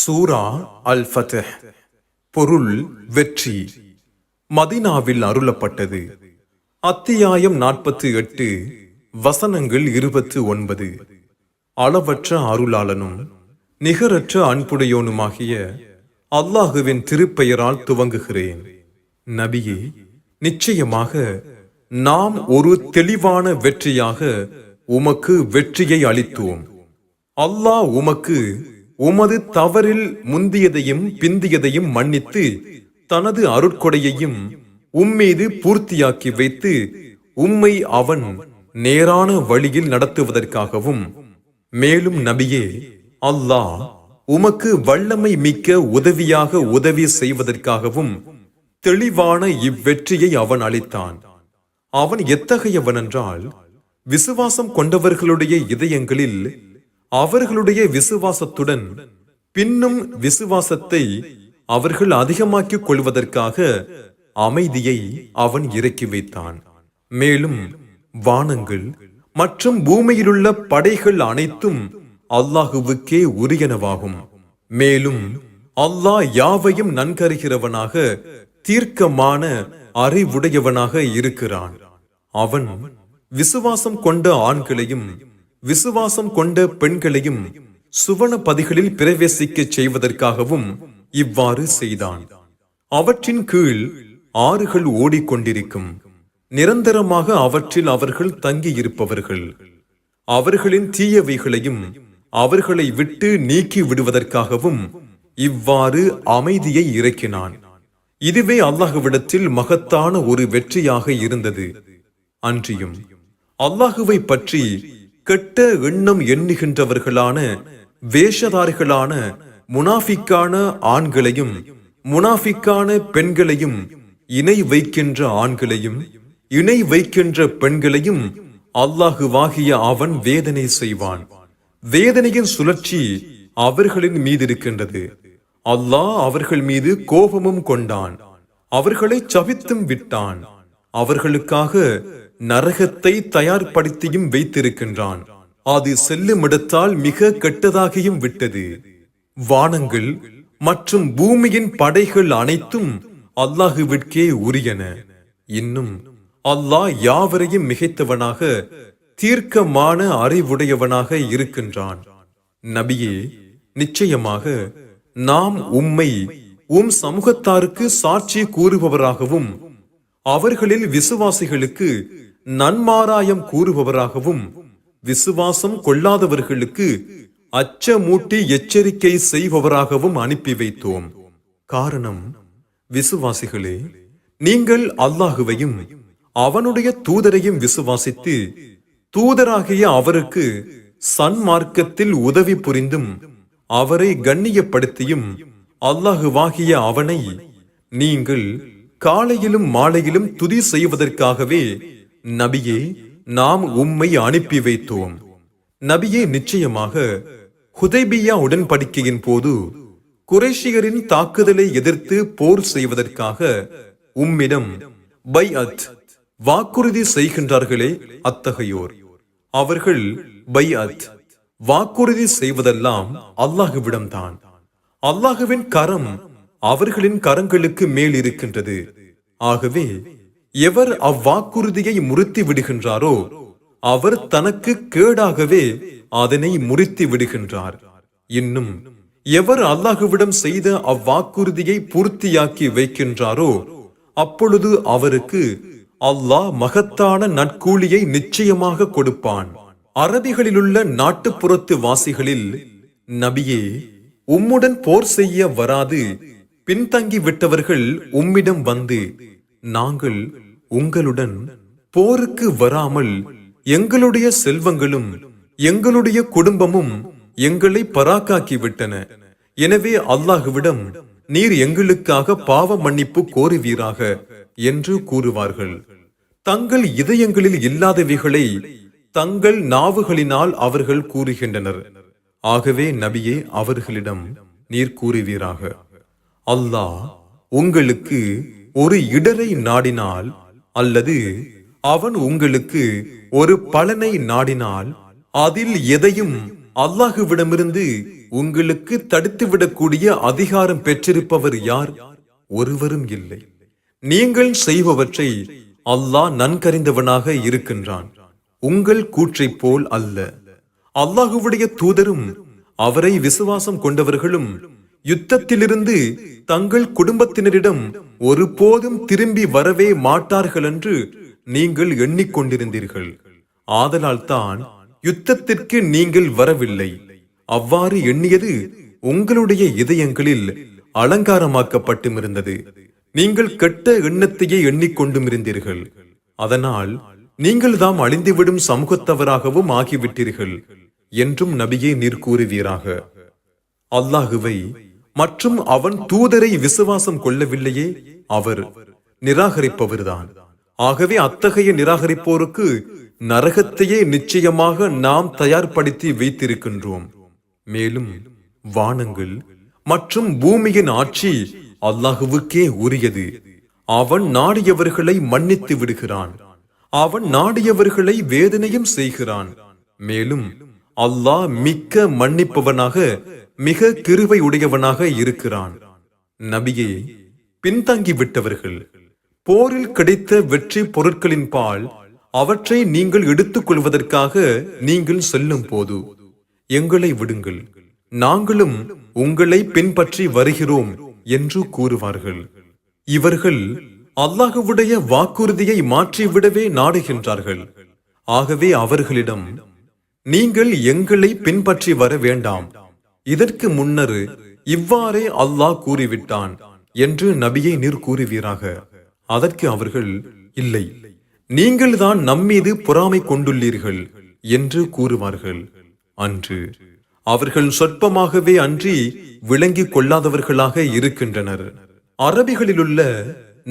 சூரா அல் ஃபத்ஹ் பொருள் வெற்றி. மதினாவில் அருளப்பட்டது. அத்தியாயம் நாற்பத்தி எட்டு வசனங்கள் இருபத்து ஒன்பது. அளவற்ற அருளாளனும் நிகரற்ற அன்புடையோனுமாகிய அல்லாஹுவின் திருப்பெயரால் துவங்குகிறேன். நபியே நிச்சயமாக நாம் ஒரு தெளிவான வெற்றியாக உமக்கு வெற்றியை அளித்தோம். அல்லாஹ் உமக்கு உமது தவறில் முந்தியதையும் பிந்தியதையும் மன்னித்து தனது அருட்கொடையையும் உம்மீது பூர்த்தியாக்கி வைத்து உம்மை அவன் நேரான வழியில் நடத்துவதற்காகவும். மேலும் நபியே அல்லாஹ் உமக்கு வல்லமை மிக்க உதவியாக உதவி செய்வதற்காகவும் தெளிவான இவ்வெற்றியை அவன் அளித்தான். அவன் எத்தகையவன் என்றால் விசுவாசம் கொண்டவர்களுடைய இதயங்களில் அவர்களுடைய விசுவாசத்துடன் பின்னும் விசுவாசத்தை அவர்கள் அதிகமாக்கிக் கொள்வதற்காக அமைதியை அவன் இறக்கி வைத்தான். மேலும் வானங்கள் மற்றும் பூமியிலுள்ள படைகள் அனைத்தும் அல்லாஹுவுக்கே உரியனவாகும். மேலும் அல்லாஹ் யாவையும் நன்கருகிறவனாக தீர்க்கமான அறிவுடையவனாக இருக்கிறான். அவன் விசுவாசம் கொண்ட ஆண்களையும் விசுவாசம் கொண்ட பெண்களையும் சுவன பதிகளில் பிரவேசிக்க செய்வதற்காகவும் இவ்வாறு செய்தான். அவற்றின் கீழ் ஆறுகள் ஓடிக்கொண்டிருக்கும். நிரந்தரமாக அவற்றில் அவர்கள் தங்கியிருப்பவர்கள். அவர்களின் தீயவைகளையும் அவர்களை விட்டு நீக்கி விடுவதற்காகவும் இவ்வாறு அமைதியை இறக்கினான். இதுவே அல்லாஹுவிடத்தில் மகத்தான ஒரு வெற்றியாக இருந்தது. அன்றியும் அல்லாஹுவை பற்றி கெட்ட எண்ணம் எண்ணுகின்றவர்களான வேஷதாரிகளான முனாஃபிக்கான ஆண்களையும் முனாஃபிக்கான பெண்களையும் இணை வைக்கின்ற ஆண்களையும் இணை வைக்கின்ற பெண்களையும் அல்லாஹுவாகிய அவன் வேதனை செய்வான். வேதனையின் சுழற்சி அவர்களின் மீது இருக்கின்றது. அல்லாஹ் அவர்கள் மீது கோபமும் கொண்டான். அவர்களை சபித்தும் விட்டான். அவர்களுக்காக நரகத்தை தயார்படுத்தியும் வைத்திருக்கின்றான். அது செல்லுமிடத்தால் மிக கெட்டதாகியும் விட்டது. வானங்கள் மற்றும் பூமியின் படைகள் அனைத்தும் அல்லாஹுவிற்கே உரியன. இன்னும் அல்லாஹ் யாவரையும் மிகைத்தவனாக தீர்க்கமான அறிவுடையவனாக இருக்கின்றான். நபியே நிச்சயமாக நாம் உம்மை உம் சமூகத்தாருக்கு சாட்சி கூறுபவராகவும் அவர்களில் விசுவாசிகளுக்கு நன்மாராயம் கூறுபவராகவும் விசுவாசம் கொள்ளாதவர்களுக்கு அச்சமூட்டி எச்சரிக்கை செய்பவராகவும் அனுப்பி வைத்தோம். காரணம் விசுவாசிகளே நீங்கள் அல்லாஹுவையும் அவனுடைய தூதரையும் விசுவாசித்து தூதராகிய அவருக்கு சன்மார்க்கத்தில் உதவி புரிந்தும் அவரை கண்ணியப்படுத்தியும் அல்லாஹுவாகிய அவனை நீங்கள் காலையிலும் மாலையிலும் துதி செய்வதற்காகவே நபியே நாம் உம்மை அனுப்பி வைத்தோம். நபியே நிச்சயமாக ஹுதைபியா உடன்படிக்கையின் போது குரேஷியரின் தாக்குதலை எதிர்த்து போர் செய்வதற்காக உம்மிடம் பை அத் வாக்குறுதி செய்கின்றார்களே அத்தகையோர். அவர்கள் பை அத் வாக்குறுதி செய்வதெல்லாம் அல்லாஹுவிடம்தான். அல்லாஹுவின் கரம் அவர்களின் கரங்களுக்கு மேல் இருக்கின்றது. ஆகவே எவர் அவ்வாக்குறுதியை முறித்து விடுகின்றாரோ அவர் தனக்கு கேடாகவே அதனை முறித்து விடுகின்றார். இன்னும் எவர் அல்லாஹுவிடம் செய்த அவ்வாக்குறுதியை பூர்த்தியாக்கி வைக்கின்றாரோ அப்பொழுது அவருக்கு அல்லாஹ் மகத்தான நற்கூலியை நிச்சயமாக கொடுப்பான். அரபிகளிலுள்ள நாட்டுப்புறத்து வாசிகளில் நபியே உம்முடன் போர் செய்ய வராது பின்தங்கி விட்டவர்கள் உம்மிடம் வந்து நாங்கள் உங்களுடன் போருக்கு வராமல் எங்களுடைய செல்வங்களும் எங்களுடைய குடும்பமும் எங்களை பராக்காக்கி விட்டன எனவே அல்லாஹுவிடம் நீர் எங்களுக்காக பாவ மன்னிப்பு கோருவீராக என்று கூறுவார்கள். தங்கள் இதயங்களில் இல்லாதவைகளை தங்கள் நாவுகளினால் அவர்கள் கூறுகின்றனர். ஆகவே நபியே அவர்களிடம் நீர் கூறுவீராக. அல்லாஹ் உங்களுக்கு ஒரு இடரை நாடினால் அல்லது அவன் உங்களுக்கு ஒரு பலனை நாடினால் அதில் எதையும் அல்லாஹுவிடமிருந்து உங்களுக்கு தடுத்துவிடக்கூடிய அதிகாரம் பெற்றிருப்பவர் யார்? ஒருவரும் இல்லை. நீங்கள் செய்பவற்றை அல்லாஹ் நன்கறிந்தவனாக இருக்கின்றான். உங்கள் கூற்றைப் போல் அல்ல. அல்லாஹுவுடைய தூதரும் அவரை விசுவாசம் கொண்டவர்களும் யுத்தத்திலிருந்து தங்கள் குடும்பத்தினரிடம் ஒருபோதும் திரும்பி வரவே மாட்டார்கள் என்று நீங்கள் எண்ணிக்கொண்டிருந்தீர்கள். ஆதலால் தான் யுத்தத்திற்கு நீங்கள் வரவில்லை. அவ்வாறு எண்ணியது உங்களுடைய இதயங்களில் அலங்காரமாக்கப்பட்டும் இருந்தது நீங்கள் கெட்ட எண்ணத்தையே எண்ணிக்கொண்டும் இருந்தீர்கள் அதனால் நீங்கள் தாம் அழிந்துவிடும் சமூகத்தவராகவும் ஆகிவிட்டீர்கள் என்றும் நபியே நீர் கூறுவீராக. அல்லாஹுவை மற்றும் அவன் தூதரை விசுவாசம் கொள்ளவில்லையே அவர் நிராகரிப்பவர்தான். ஆகவே அத்தகைய நிராகரிப்போருக்கு நரகத்தையே நிச்சயமாக நாம் தயார்படுத்தி வைத்திருக்கின்றோம். மேலும் வானங்கள் மற்றும் பூமியின் ஆட்சி அல்லாஹுவுக்கே உரியது. அவன் நாடியவர்களை மன்னித்து விடுகிறான். அவன் நாடியவர்களை வேதனையும் செய்கிறான். மேலும் அல்லாஹ் மிக்க மன்னிப்பவனாக மிக கிருவை உடையவனாக இருக்கிறான். நபியே பின்தங்கி விட்டவர்கள் போரில் கிடைத்த வெற்றி பொருட்களின் பால் அவற்றை நீங்கள் எடுத்துக் கொள்வதற்காக நீங்கள் செல்லும் போது எங்களை விடுங்கள் நாங்களும் உங்களை பின்பற்றி வருகிறோம் என்று கூறுவார்கள். இவர்கள் அல்லாஹுவுடைய வாக்குறுதியை மாற்றிவிடவே நாடுகின்றார்கள். ஆகவே அவர்களிடம் நீங்கள் எங்களை பின்பற்றி வர வேண்டாம். இதற்கு முன்னர் இவ்வாறே அல்லாஹ் கூறிவிட்டான் என்று நபியை நீர் கூறுவீராக. அதற்கு அவர்கள் இல்லை நீங்கள்தான் நம்மீது பொறாமை கொண்டுள்ளீர்கள் என்று கூறுவார்கள். அன்று அவர்கள் சொற்பமாகவே அன்றி விளங்கிக் கொள்ளாதவர்களாக இருக்கின்றனர். அரபிகளிலுள்ள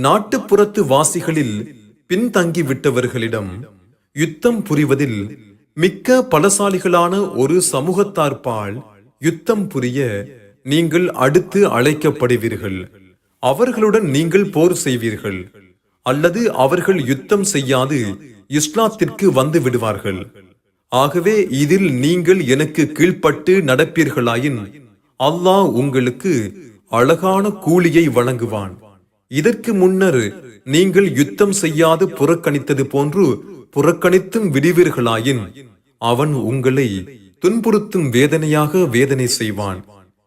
நாட்டுப்புறத்து வாசிகளில் பின்தங்கிவிட்டவர்களிடம் யுத்தம் புரிவதில் மிக்க பலசாலிகளான ஒரு சமூகத்தார்பால் யுத்தம் புரிய நீங்கள் அடுத்து அழைக்கப்படுவீர்கள். அவர்களுடன் நீங்கள் போர் செய்வீர்கள். அல்லது அவர்கள் யுத்தம் செய்யாது இஸ்லாத்திற்கு வந்து விடுவார்கள். ஆகவே இதில் நீங்கள் எனக்கு கீழ்ப்பட்டு நடப்பீர்களாயின் அல்லாஹ் உங்களுக்கு அழகான கூலியை வழங்குவான். இதற்கு முன்னர் நீங்கள் யுத்தம் செய்யாது புறக்கணித்தது போன்று புறக்கணித்தும் விடுவீர்களாயின் அவன் உங்களை துன்புறுத்தும் வேதனையாக வேதனை செய்வான்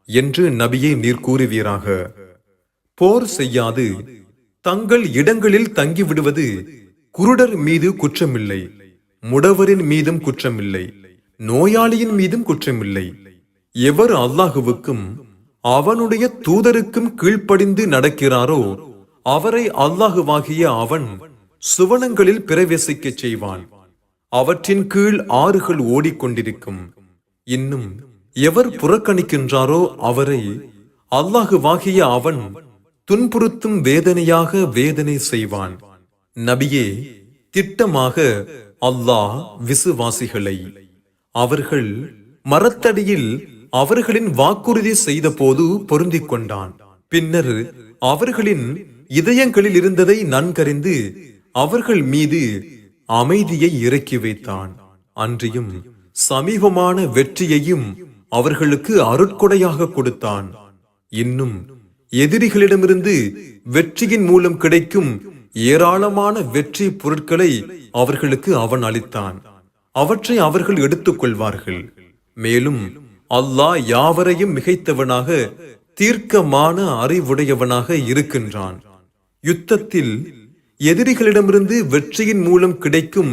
என்று நபியை நீர் கூறுவீராக. போர் செய்யாது தங்கள் இடங்களில் தங்கிவிடுவது குருடர் மீது குற்றமில்லை முடவரின் மீதும் குற்றமில்லை நோயாளியின் மீதும் குற்றமில்லை. எவர் அல்லாஹுவுக்கும் அவனுடைய தூதருக்கும் கீழ்ப்படிந்து நடக்கிறாரோ அவரை அல்லாஹுவாகிய அவன் சுவனங்களில் பிரவேசிக்கச் செய்வான். அவற்றின் கீழ் ஆறுகள் ஓடிக்கொண்டிருக்கும். இன்னும் எவர் புறக்கணிக்கின்றாரோ அவரை அல்லாஹுவாகிய அவன் துன்புறுத்தும் வேதனையாக வேதனை செய்வான். நபியே திட்டமாக அல்லாஹ் விசுவாசிகளை அவர்கள் மரத்தடியில் அவர்களின் வாக்குறுதி செய்த போது பொருந்திக் கொண்டான் பின்னர் அவர்களின் இதயங்களில் இருந்ததை நன்கறிந்து அவர்கள் மீது அமைதியை இறக்கி வைத்தான். அன்றியும் சமீபமான வெற்றியையும் அவர்களுக்கு அருட்கொடையாக கொடுத்தான். இன்னும் எதிரிகளிடமிருந்து வெற்றியின் மூலம் கிடைக்கும் ஏராளமான வெற்றி பொருட்களை அவர்களுக்கு அவன் அளித்தான். அவற்றை அவர்கள் எடுத்துக் கொள்வார்கள். மேலும் அல்லாஹ் யாவரையும் மிகைத்தவனாக தீர்க்கமான அறிவுடையவனாக இருக்கின்றான். யுத்தத்தில் எதிரிகளிடமிருந்து வெற்றியின் மூலம் கிடைக்கும்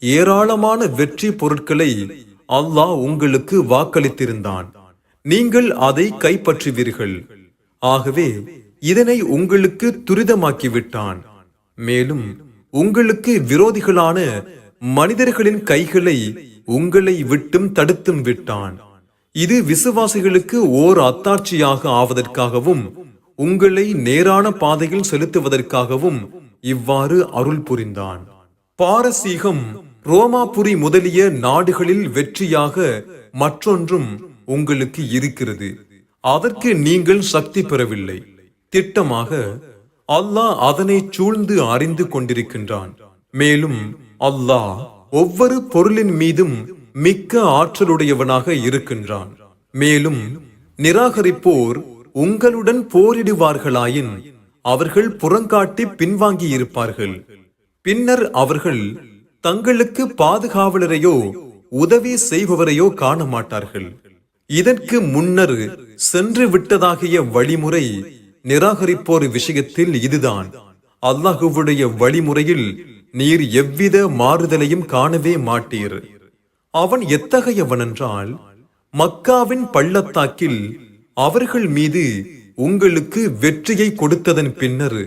ஏராளமான வெற்றி பொருட்களை அல்லாஹ் உங்களுக்கு வாக்களித்திருந்தான். நீங்கள் அதை கைப்பற்றுவீர்கள். ஆகவே இதனை உங்களுக்கு துரிதமாக்கிவிட்டான். மேலும் உங்களுக்கு விரோதிகளான மனிதர்களின் கைகளை உங்களை விட்டும் தடுத்தும் விட்டான். இது விசுவாசிகளுக்கு ஓர் அத்தாட்சியாக ஆவதற்காகவும் உங்களை நேரான பாதையில் செலுத்துவதற்காகவும் இவ்வாறு அருள் புரிந்தான். பாரசீகம் ரோமாபுரி முதலிய நாடுகளில் வெற்றியாக மற்றொன்றும் உங்களுக்கு இருக்கிறது. அதற்கு நீங்கள் சக்தி பெறவில்லை. திட்டமாக அல்லாஹ் அதனை சூழ்ந்து அறிந்து கொண்டிருக்கின்றான். மேலும் அல்லாஹ் ஒவ்வொரு பொருளின் மீதும் மிக்க ஆற்றலுடையவனாக இருக்கின்றான். மேலும் நிராகரிப்போர் உங்களுடன் போரிடுவார்களாயின் அவர்கள் புறங்காட்டி பின்வாங்கி இருப்பார்கள் பின்னர் அவர்கள் தங்களுக்கு பாதுகாவலரையோ உதவி செய்பவரையோ காண மாட்டார்கள் இதற்கு முன்னர் சென்று விட்டதாகிய வழிமுறை நிராகரிப்போர் விஷயத்தில் இதுதான். அல்லாஹுவுடைய வழிமுறையில் நீர் எவ்வித மாறுதலையும் காணவே மாட்டீர். அவன் எத்தகையவனென்றால் மக்காவின் பள்ளத்தாக்கில் அவர்கள் மீது உங்களுக்கு வெற்றியை கொடுத்ததன் பின்னர்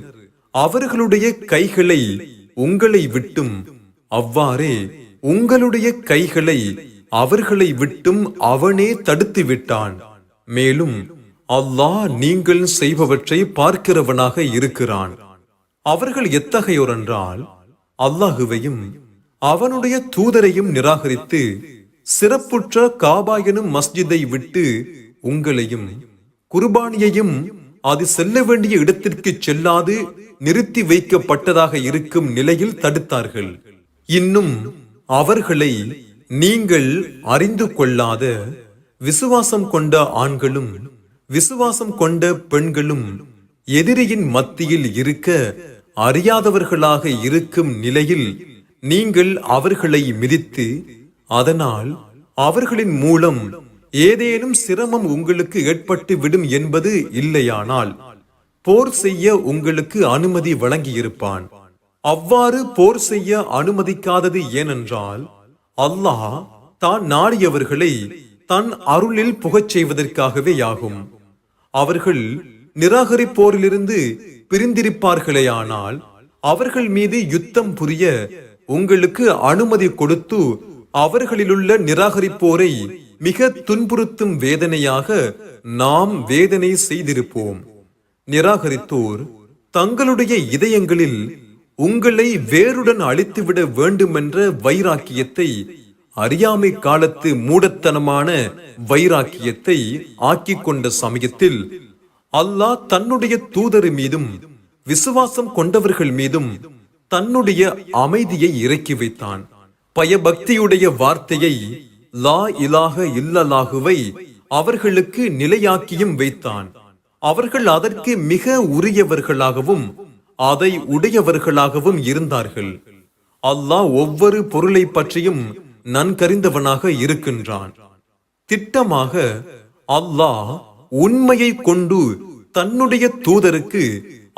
அவர்களுடைய கைகளை உங்களை விட்டும். அவ்வாறே உங்களுடைய கைகளை அவர்களை விட்டும் அவனே தடுத்து விட்டான் மேலும் அல்லாஹ் நீங்கள் செய்பவற்றை பார்க்கிறவனாக இருக்கிறான். அவர்கள் எத்தகையோர் என்றால் அல்லாஹுவையும் அவனுடைய தூதரையும் நிராகரித்து சிறப்புற்ற காபா எனும் மஸ்ஜிதை விட்டு உங்களையும் குர்பானியையும் அது செல்ல வேண்டிய இடத்திற்கு செல்லாது நிறுத்தி வைக்கப்பட்டதாக இருக்கும் நிலையில் தடுத்தார்கள். இன்னும் அவர்களை நீங்கள் அறிந்து கொள்ளாத விசுவாசம் கொண்ட ஆண்களும் விசுவாசம் கொண்ட பெண்களும் எதிரியின் மத்தியில் இருக்க அறியாதவர்களாக இருக்கும் நிலையில் நீங்கள் அவர்களை மிதித்து அதனால் அவர்களின் மூலம் ஏதேனும் சிரமம் உங்களுக்கு ஏற்பட்டு விடும் என்பது இல்லையானால் போர் செய்ய உங்களுக்கு அனுமதி வழங்கியிருப்பான். அவ்வாறு போர் செய்ய அனுமதிக்காதது ஏனென்றால் அல்லாஹ் தான் நாடியவர்களை தன் அருளில் புகச் செய்வதற்காகவே ஆகும் அவர்கள் நிராகரிப்போரிலிருந்து பிரிந்திருப்பார்களேயானால் அவர்கள் மீது யுத்தம் புரிய உங்களுக்கு அனுமதி கொடுத்து அவர்களிலுள்ள நிராகரிப்போரை மிக துன்புறுத்தும் வேதனையாக நாம் வேதனை செய்திருப்போம். நிராகரித்தோர் தங்களுடைய இதயங்களில் உங்களை வேருடன் அழித்துவிட வேண்டுமென்ற வைராக்கியத்தை அறியாமை காலத்து மூடத்தனமான வைராக்கியத்தை ஆக்கிக் கொண்ட சமயத்தில் அல்லாஹ் தன்னுடைய தூதர் மீதும் விசுவாசம் கொண்டவர்கள் மீதும் தன்னுடைய அமைதியை இறக்கி வைத்தான். பயபக்தியுடைய வார்த்தையை லா இலாக இல்லலாகுவை அவர்களுக்கு நிலையாக்கியும் வைத்தான். அவர்கள் அதற்கு மிக உரியவர்களாகவும் அதை உடையவர்களாகவும் இருந்தார்கள். அல்லாஹ் ஒவ்வொரு பொருளை பற்றியும் நன்கறிந்தவனாக இருக்கின்றான். திட்டமாக அல்லாஹ் உண்மையை கொண்டு தன்னுடைய தூதருக்கு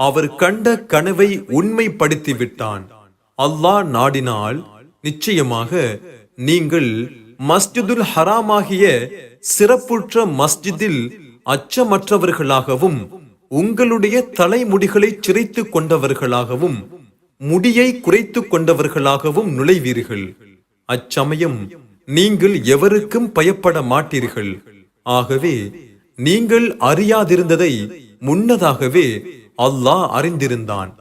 அவர் கண்ட கனவை உண்மைப்படுத்தி விட்டான் அல்லாஹ் நாடினால் நிச்சயமாக நீங்கள் மஸ்ஜிதுல் ஹராமாகிய சிறப்புற்ற மஸ்ஜிதில் அச்சமற்றவர்களாகவும் உங்களுடைய தலைமுடிகளை சிரைத்து கொண்டவர்களாகவும் முடியை குறைத்துக் கொண்டவர்களாகவும் நுழைவீர்கள். அச்சமயம் நீங்கள் எவருக்கும் பயப்பட மாட்டீர்கள். ஆகவே நீங்கள் அறியாதிருந்ததை முன்னதாகவே அல்லாஹ் அறிந்திருந்தான்.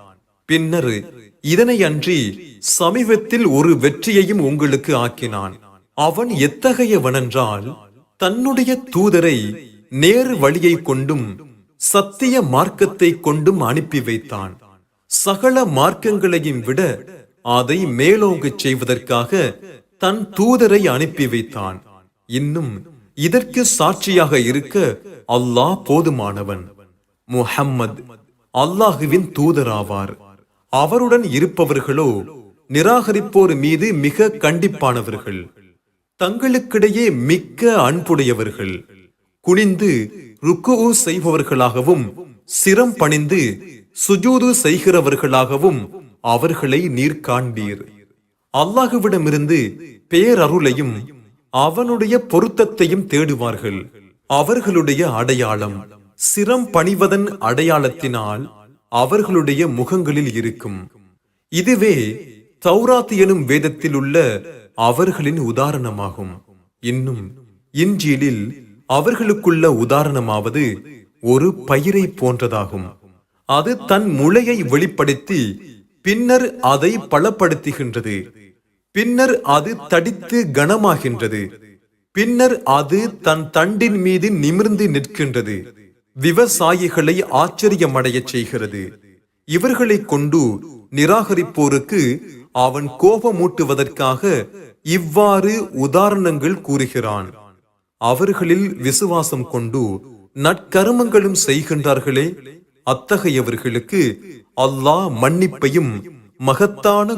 பின்னர் இதனை அன்றி சமீபத்தில் ஒரு வெற்றியையும் உங்களுக்கு ஆக்கினான். அவன் எத்தகையவனென்றால் தன்னுடைய தூதரை நேர் வழியை கொண்டும் சத்திய மார்க்கத்தை கொண்டும் அனுப்பி வைத்தான். சகல மார்க்கங்களையும் விட அதை மேலோங்கச் செய்வதற்காக தன் தூதரை அனுப்பி வைத்தான். இன்னும் இதற்கு சாட்சியாக இருக்க அல்லாஹ் போதுமானவன். முஹம்மது அல்லாஹுவின் தூதராவார். அவருடன் இருப்பவர்களோ நிராகரிப்போர் மீது மிக கண்டிப்பானவர்கள். தங்களுக்கிடையே மிக்க அன்புடையவர்கள். குனிந்து ருக்கு செய்பவர்களாகவும் சிரம் பணிந்து சுஜூது செய்கிறவர்களாகவும் அவர்களை நீர் காண்பீர். அல்லாஹுவிடமிருந்து பேரருளையும் அவனுடைய பொருத்தத்தையும் தேடுவார்கள். அவர்களுடைய அடையாளம் சிரம் பணிவதன் அடையாளத்தினால் அவர்களுடைய முகங்களில் இருக்கும். இதுவே தௌராத் எனும் வேதத்தில் உள்ள அவர்களின் உதாரணமாகும். இன்னும் இன்ஜீலில் அவர்களுக்குள்ள உதாரணமாவது ஒரு பயிரை போன்றதாகும். அது தன் முளையை வெளிப்படுத்தி பின்னர் அதை பலப்படுத்துகின்றது. பின்னர் அது தடித்து கனமாகின்றது. பின்னர் அது தன் தண்டின் மீது நிமிர்ந்து நிற்கின்றது. விவசாயிகளை ஆச்சரியமடையச் செய்கிறது. இவர்களை கொண்டு நிராகரிப்போருக்கு அவன் கோபமூட்டுவதற்காக இவ்வாறு உதாரணங்கள் கூறுகிறான். அவர்களில் விசுவாசம் கொண்டு நற்கருமங்களும் செய்கின்றார்களே அத்தகையவர்களுக்கு அல்லாஹ் மன்னிப்பையும் மகத்தான